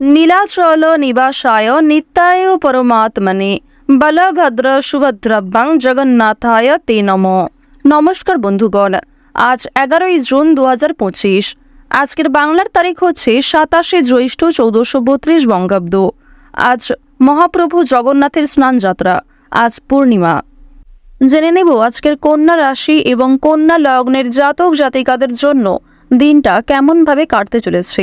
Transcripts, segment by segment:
নীলাচল নিবাসায় নিত্যায় পরমাত্মনে বলভদ্র সুভদ্রব্যাং জগন্নাথায় তে নম নমস্কার বন্ধুগণ আজ এগারোই জুন দু হাজার পঁচিশ আজকের বাংলার তারিখ হচ্ছে সাতাশে জ্যৈষ্ঠ চৌদ্দশো বত্রিশ বঙ্গাব্দ। আজ মহাপ্রভু জগন্নাথের স্নান যাত্রা, আজ পূর্ণিমা। জেনে নেব আজকের কন্যা রাশি এবং কন্যা লগ্নের জাতক জাতিকাদের জন্য দিনটা কেমনভাবে কাটতে চলেছে।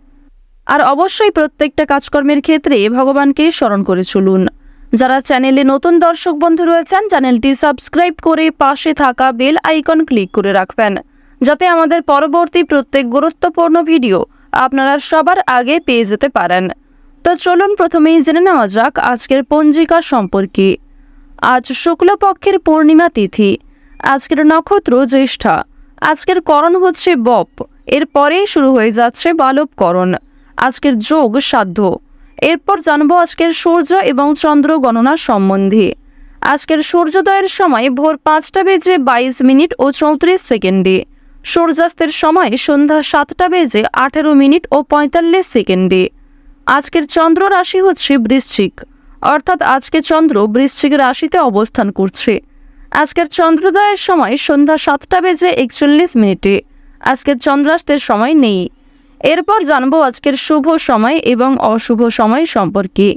আর অবশ্যই প্রত্যেকটা কাজকর্মের ক্ষেত্রে ভগবানকে স্মরণ করে চলুন। যারা চ্যানেলে নতুন দর্শক বন্ধু রয়েছেন, চ্যানেলটি সাবস্ক্রাইব করে পাশে থাকা বেল আইকন ক্লিক করে রাখবেন, যাতে আমাদের পরবর্তী প্রত্যেক গুরুত্বপূর্ণ ভিডিও আপনারা সবার আগে পেয়ে যেতে পারেন। তো চলুন প্রথমেই জেনে নেওয়া যাক আজকের পঞ্জিকা সম্পর্কে। আজ শুক্লপক্ষের পূর্ণিমা তিথি, আজকের নক্ষত্র জ্যেষ্ঠা, আজকের করণ হচ্ছে বপ, এরপরেই শুরু হয়ে যাচ্ছে বালবকরণ। আজকের যোগ সাধ্য। এরপর জানব আজকের সূর্য এবং চন্দ্র গণনা সম্বন্ধে। আজকের সূর্যোদয়ের সময় ভোর পাঁচটা বেজে বাইশ মিনিট ও চৌত্রিশ সেকেন্ডে। সূর্যাস্তের সময় সন্ধ্যা সাতটা বেজে আঠেরো মিনিট ও পঁয়তাল্লিশ সেকেন্ডে। আজকের চন্দ্র রাশি হচ্ছে বৃশ্চিক, অর্থাৎ আজকে চন্দ্র বৃশ্চিক রাশিতে অবস্থান করছে। আজকের চন্দ্রোদয়ের সময় সন্ধ্যা সাতটা বেজে একচল্লিশ মিনিটে। আজকের চন্দ্রাস্তের সময় নেই। এরপর জানব আজকের শুভ সময় এবং অশুভ সময় সম্পর্কে।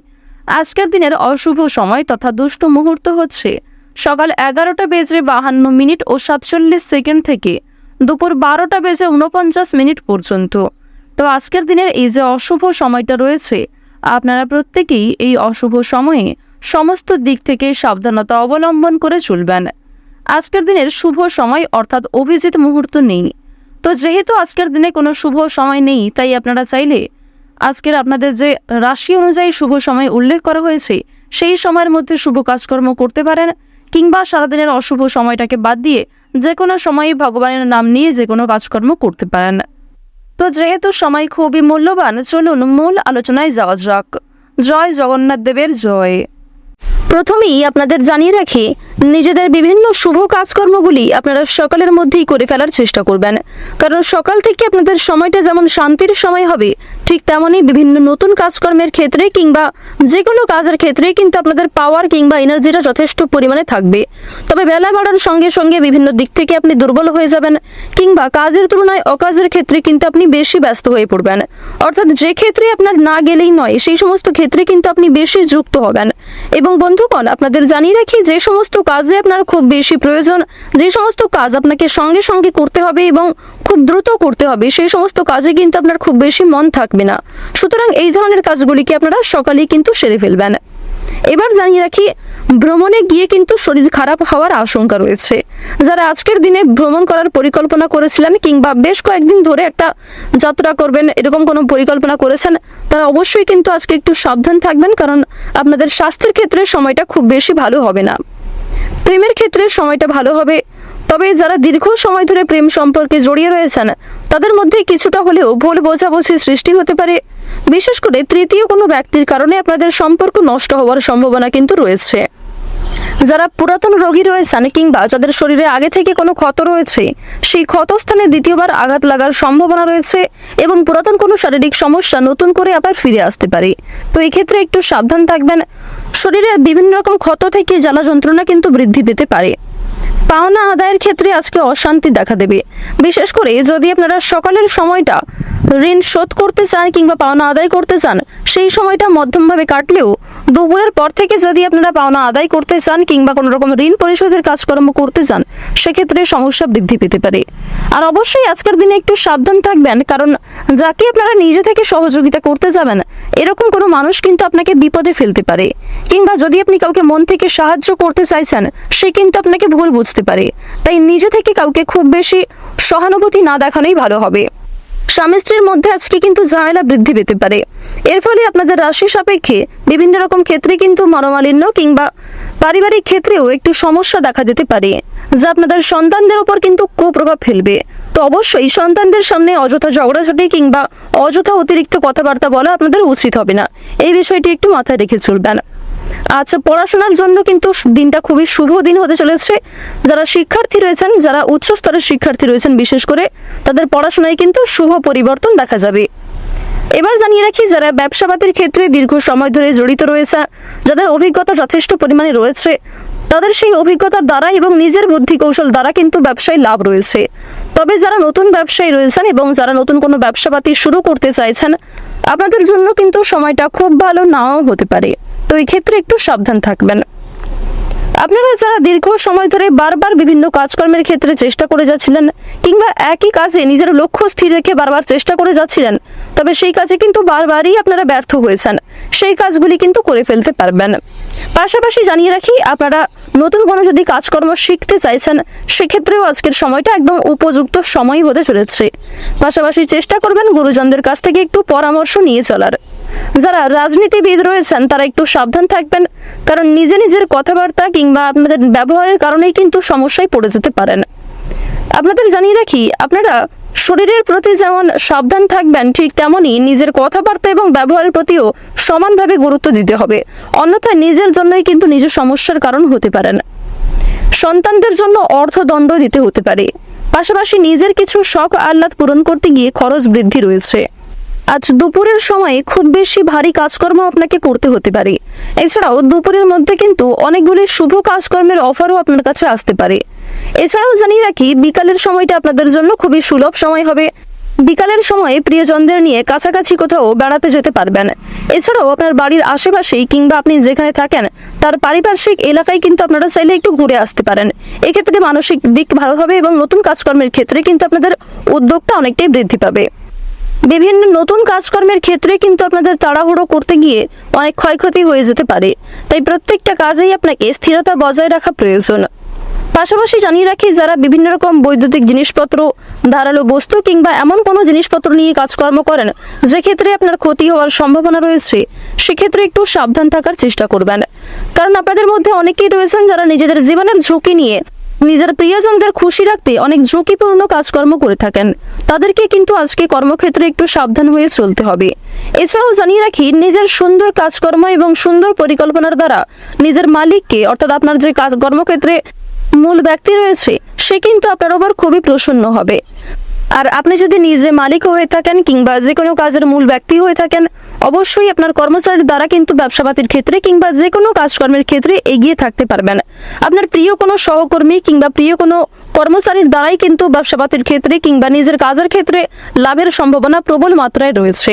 আজকের দিনের অশুভ সময় তথা দুষ্ট মুহূর্ত হচ্ছে সকাল এগারোটা বেজে বাহান্ন মিনিট ও সাতচল্লিশ সেকেন্ড থেকে দুপুর বারোটা বেজে উনপঞ্চাশ মিনিট পর্যন্ত। তো আজকের দিনের এই যে অশুভ সময়টা রয়েছে, আপনারা প্রত্যেকেই এই অশুভ সময়ে সমস্ত দিক থেকে সাবধানতা অবলম্বন করে চলবেন। আজকের দিনের শুভ সময় অর্থাৎ অভিজিৎ মুহূর্ত নেই। তো যেহেতু আজকের দিনে কোনো শুভ সময় নেই, তাই আপনারা চাইলে আজকের আপনাদের যে রাশি অনুযায়ী শুভ সময় উল্লেখ করা হয়েছে, সেই সময়ের মধ্যে শুভ কাজকর্ম করতে পারেন কিংবা সারাদিনের অশুভ সময়টাকে বাদ দিয়ে যে কোনো সময়ে ভগবানের নাম নিয়ে যে কোনো কাজকর্ম করতে পারেন। তো যেহেতু সময় খুবই মূল্যবান, চলুন মূল আলোচনায় যাওয়া যাক। জয় জগন্নাথ দেবের জয়। প্রথমেই আপনাদের জানিয়ে রাখি নিজেদের বিভিন্ন শুভ কাজকর্মগুলি আপনারা সকালের মধ্যেই করে ফেলার চেষ্টা করবেন। কারণ সকাল থেকে আপনাদের সময়টা যেমন শান্তির সময় হবে, ঠিক তেমনই বিভিন্ন নতুন কাজকর্মের ক্ষেত্রে কিংবা যে কোনো কাজের ক্ষেত্রে কিন্তু আপনাদের পাওয়ার কিংবা এনার্জিটা যথেষ্ট পরিমাণে থাকবে। তবে বেলা বাড়ার সঙ্গে সঙ্গে বিভিন্ন দিক থেকে আপনি দুর্বল হয়ে যাবেন কিংবা কাজের তুলনায় অকাজের ক্ষেত্রে কিন্তু আপনি বেশি ব্যস্ত হয়ে পড়বেন। অর্থাৎ যে ক্ষেত্রে আপনার না গেলেই নয়, সেই সমস্ত ক্ষেত্রে কিন্তু আপনি বেশি যুক্ত হবেন। এবং বন্ধুগণ, আপনাদের জানিয়ে রাখি যে সমস্ত কাজে আপনার খুব বেশি প্রয়োজন। যে সমস্ত কাজ আপনাকে সঙ্গে সঙ্গে করতে হবে এবং খুব দ্রুত করতে হবে, সেই সমস্ত কাজে কিন্তু আপনার খুব বেশি মন থাকবে না। সুতরাং এই ধরনের কাজগুলিকে আপনারা সকালেই কিন্তু সেরে ফেলবেন। এবার জানিয়ে রাখি, ভ্রমণে গিয়ে কিন্তু শরীর খারাপ হওয়ার আশঙ্কা রয়েছে। যারা আজকের দিনে ভ্রমণ করার পরিকল্পনা করেছিলেন কিংবা বেশ কয়েকদিন ধরে একটা যাত্রা করবেন, এরকম কোনো পরিকল্পনা করেছেন, তারা অবশ্যই কিন্তু আজকে একটু সাবধান থাকবেন, কারণ আপনাদের স্বাস্থ্যের ক্ষেত্রে সময়টা খুব বেশি ভালো হবে না। প্রেমের ক্ষেত্রে সময়টা ভালো হবে। তবে যারা দীর্ঘ সময় ধরে প্রেম সম্পর্কে জড়িয়ে রয়েছেন, তাদের মধ্যে কিছুটা হলেও ভুল বোঝাবুঝি সৃষ্টি হতে পারে। বিশেষ করে তৃতীয় কোনো ব্যক্তির কারণে আপনাদের সম্পর্ক নষ্ট হওয়ার সম্ভাবনা কিন্তু রয়েছে। যারা পুরাতন রোগী রয়েছেন কিংবা যাদের শরীরে আগে থেকে কোনো ক্ষত রয়েছে, সেই ক্ষতস্থানে দ্বিতীয়বার আঘাত লাগার সম্ভাবনা রয়েছে এবং পুরাতন কোনো শারীরিক সমস্যা নতুন করে আবার ফিরে আসতে পারে। তো এই ক্ষেত্রে একটু সাবধান থাকবেন। শরীরে বিভিন্ন রকম ক্ষত থেকে জ্বালা যন্ত্রণা কিন্তু বৃদ্ধি পেতে পারে। পাওনা আদায়ের ক্ষেত্রে আজকে অশান্তি দেখা দেবে। বিশেষ করে যদি আপনারা সকালের সময়টা ঋণ শোধ করতে চান কিংবা পাওনা আদায় করতে চান, সেই সময়টা মধ্যমভাবে কাটলেও দুপুরের পর থেকে যদি আপনারা পাওনা আদায় করতে চান কিংবা কোনো রকম ঋণ পরিশোধের কাজকর্ম করতে চান, সেক্ষেত্রে সমস্যা বৃদ্ধি পেতে পারে। আর অবশ্যই আজকের দিনে একটু সাবধান থাকবেন, কারণ যাকে আপনারা নিজে থেকে সহযোগিতা করতে যাবেন, এরকম কোনো মানুষ কিন্তু আপনাকে বিপদে ফেলতে পারে। কিংবা যদি আপনি কাউকে মন থেকে সাহায্য করতে চাইছেন, সে কিন্তু আপনাকে ভুল বুঝতে পারে। তাই নিজে থেকে কাউকে খুব বেশি সহানুভূতি না দেখানোই ভালো হবে। স্বামী স্ত্রীর মধ্যে আজকে কিন্তু ঝামেলা বৃদ্ধি পেতে পারে। এর ফলে আপনাদের রাশি সাপেক্ষে বিভিন্ন রকম ক্ষেত্রে কিন্তু মনোমালিন্য কিংবা পারিবারিক ক্ষেত্রেও একটু সমস্যা দেখা দিতে পারে, যা আপনাদের সন্তানদের উপর কিন্তু কুপ্রভাব ফেলবে। তো অবশ্যই সন্তানদের সামনে অযথা ঝগড়াঝাটি কিংবা অযথা অতিরিক্ত কথাবার্তা বলা আপনাদের উচিত হবে না। এই বিষয়টি একটু মাথায় রেখে চলবেন। আচ্ছা পড়াশোনার জন্য কিন্তু দিনটা খুবই শুভ দিন হতে চলেছে। যারা শিক্ষার্থী রয়েছেন, যারা উচ্চ স্তরের শিক্ষার্থী রয়েছেন, বিশেষ করে তাদের পড়াশোনায় কিন্তু শুভ পরিবর্তন দেখা যাবে। এবার জানিয়ে রাখি, যারা ব্যবসাপাতির ক্ষেত্রে দীর্ঘ সময় ধরে জড়িত রয়েছে, যাদের অভিজ্ঞতা যথেষ্ট পরিমাণে রয়েছে, তাদের সেই অভিজ্ঞতার দ্বারা এবং নিজের বুদ্ধি কৌশল দ্বারা কিন্তু ব্যবসায় লাভ রয়েছে। তবে যারা নতুন ব্যবসায়ী রয়েছেন এবং যারা নতুন কোনো ব্যবসাপাতি শুরু করতে চাইছেন, আপনাদের জন্য কিন্তু সময়টা খুব ভালো নাও হতে পারে। তো এই ক্ষেত্রে একটু সাবধান থাকবেন। আপনারা যারা দীর্ঘ সময় ধরে বারবার বিভিন্ন কাজকর্মের ক্ষেত্রে চেষ্টা করে যাচ্ছিলেন কিংবা একই কাজে নিজের লক্ষ্য স্থির রেখে বারবার চেষ্টা করে যাচ্ছিলেন, তবে সেই কাজে কিন্তু বারবারই আপনারা ব্যর্থ হয়েছেন। সেই কাজগুলি কিন্তু করে ফেলতে পারবেন। পাশাপাশি জানিয়ে রাখি, আপনারা নতুন কোনো যদি কাজকর্ম শিখতে চাইছেন, সেক্ষেত্রেও আজকের সময়টা একদম উপযুক্ত সময় হতে চলেছে। পাশাপাশি চেষ্টা করবেন গুরুজনদের কাছ থেকে একটু পরামর্শ নিয়ে চলার। যারা রাজনীতিবিদ রয়েছেন, তারা একটু সাবধান থাকবেন, কারণ নিজে নিজের কথাবার্তা কিংবা আপনাদের ব্যবহারের কারণেই কিন্তু সমস্যায় পড়ে যেতে পারেন। আপনাদের জানিয়ে রাখি, আপনারা শরীরের প্রতি যেমন সাবধান থাকবেন, ঠিক তেমনই নিজের কথাবার্তা এবং ব্যবহারের প্রতিও সমানভাবে গুরুত্ব দিতে হবে। অন্যথায় নিজের জন্যই কিন্তু নিজের সমস্যার কারণ হতে পারেন। সন্তানদের জন্য অর্থদণ্ড দিতে হতে পারে। পাশাপাশি নিজের কিছু শখ আহ্লাদ পূরণ করতে গিয়ে খরচ বৃদ্ধি রয়েছে। আজ দুপুরের সময়ে খুব বেশি ভারী কাজকর্ম আপনাকে করতে হতে পারে। এছাড়াও দুপুরের মধ্যে কিন্তু অনেকগুলি শুভ কাজকর্মের অফারও আপনার কাছে আসতে পারে। এছাড়াও জানিয়ে রাখি, বিকালের সময়টা আপনাদের জন্য খুবই সুলভ সময় হবে। বিকালের সময়ে প্রিয়জনদের নিয়ে কাছাকাছি কোথাও বেড়াতে যেতে পারবেন। এছাড়াও আপনার বাড়ির আশেপাশেই কিংবা আপনি যেখানে থাকেন, তার পারিপার্শ্বিক এলাকায় কিন্তু আপনারা চাইলে একটু ঘুরে আসতে পারেন। এক্ষেত্রে মানসিক দিক ভালো হবে এবং নতুন কাজকর্মের ক্ষেত্রে কিন্তু আপনাদের উদ্যোগটা অনেকটাই বৃদ্ধি পাবে। বিভিন্ন নতুন কাজকর্মের ক্ষেত্রে কিন্তু আপনাদের তাড়াহুড়ো করতে গিয়ে অনেক ক্ষয়ক্ষতি হয়ে যেতে পারে। তাই প্রত্যেকটা কাজেই আপনাকে স্থিরতা বজায় রাখা প্রয়োজন। পাশাপাশি জানিয়ে রাখি, যারা বিভিন্ন রকম বৈদ্যুতিক জিনিসপত্র, ধারালো বস্তু কিংবা এমন কোনো জিনিসপত্র নিয়ে কাজকর্ম করেন, যে ক্ষেত্রে আপনার ক্ষতি হওয়ার সম্ভাবনা রয়েছে, সেক্ষেত্রে একটু সাবধান থাকার চেষ্টা করবেন। কারণ আপনাদের মধ্যে অনেকেই রয়েছেন যারা নিজেদের জীবনের ঝুঁকি নিয়ে নিজের প্রিয়জনদের খুশি রাখতে অনেক ঝুঁকিপূর্ণ কাজকর্ম করে থাকেন। তাদেরকে কিন্তু আজকে কর্মক্ষেত্রে একটু সাবধান হয়ে চলতে হবে। এছাড়াও জানিয়ে রাখি, নিজের সুন্দর কাজকর্ম এবং সুন্দর পরিকল্পনার দ্বারা নিজের মালিককে, অর্থাৎ আপনার যে কাজ কর্মক্ষেত্রে মূল ব্যক্তি রয়েছে, সে কিন্তু আপনার ওপর খুবই প্রসন্ন হবে। আর আপনি যদি নিজে মালিক হয়ে থাকেন কিংবা যে কোনো কাজের মূল ব্যক্তি হয়ে থাকেন, অবশ্যই আপনার কর্মচারীর দ্বারা কিন্তু ব্যবসাপাতির ক্ষেত্রে কিংবা যে কোনো কাজকর্মের ক্ষেত্রে এগিয়ে থাকতে পারবেন। আপনার প্রিয় কোনো সহকর্মী কিংবা প্রিয় কোনো কর্মচারীর দ্বারাই কিন্তু ব্যবসাপাতির ক্ষেত্রে কিংবা নিজের কাজের ক্ষেত্রে লাভের সম্ভাবনা প্রবল মাত্রায় রয়েছে।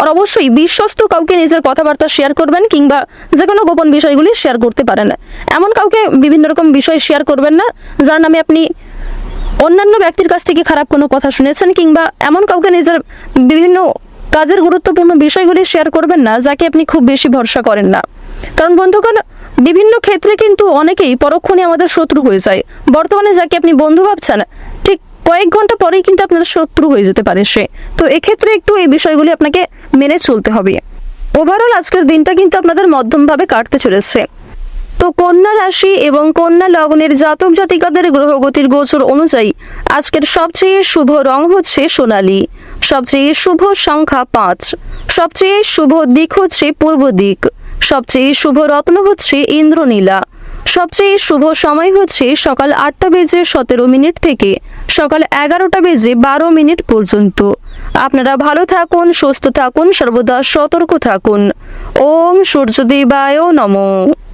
আর অবশ্যই বিশ্বস্ত কাউকে নিজের কথাবার্তা শেয়ার করবেন কিংবা যে কোনো গোপন বিষয়গুলি শেয়ার করতে পারেন। এমন কাউকে বিভিন্ন রকম বিষয় শেয়ার করবেন না, যার নামে আপনি অন্যান্য ব্যক্তির কাছ থেকে খারাপ কোনো কথা শুনেছেন কিংবা এমন কাউকে নিজের বিভিন্ন কাজের গুরুত্বপূর্ণ বিষয়গুলি শেয়ার করবেন না, যাকে আপনি খুব বেশি ভরসা করেন না। কারণ বন্ধুগণ, বিভিন্ন ক্ষেত্রে কিন্তু অনেকেই পরক্ষণে আমাদের শত্রু হয়ে যায়। বর্তমানে যাকে আপনি বন্ধু ভাবছেন, ঠিক কয়েক ঘণ্টা পরেই কিন্তু আপনার শত্রু হয়ে যেতে পারে সে। তো এক্ষেত্রে একটু এই বিষয়গুলি আপনাকে মেনে চলতে হবে। ওভারঅল আজকের দিনটা কিন্তু আপনাদের মধ্যমভাবে কাটতে চলেছে। তো কন্যা রাশি এবং কন্যা লগ্নের জাতক জাতিকাদের গ্রহগতির গোচর অনুযায়ী আজকের সবচেয়ে শুভ রং হচ্ছে সোনালী। সবচেয়ে শুভ সংখ্যা পাঁচ। সবচেয়ে শুভ দিক হচ্ছে পূর্ব দিক। সবচেয়ে শুভ রত্ন হচ্ছে ইন্দ্রনীলা। সবচেয়ে শুভ সময় হচ্ছে সকাল আটটা বেজে সতেরো মিনিট থেকে সকাল এগারোটা বেজে বারো মিনিট পর্যন্ত। আপনারা ভালো থাকুন, সুস্থ থাকুন, সর্বদা সতর্ক থাকুন। ওম সূর্যদেবায় নমঃ।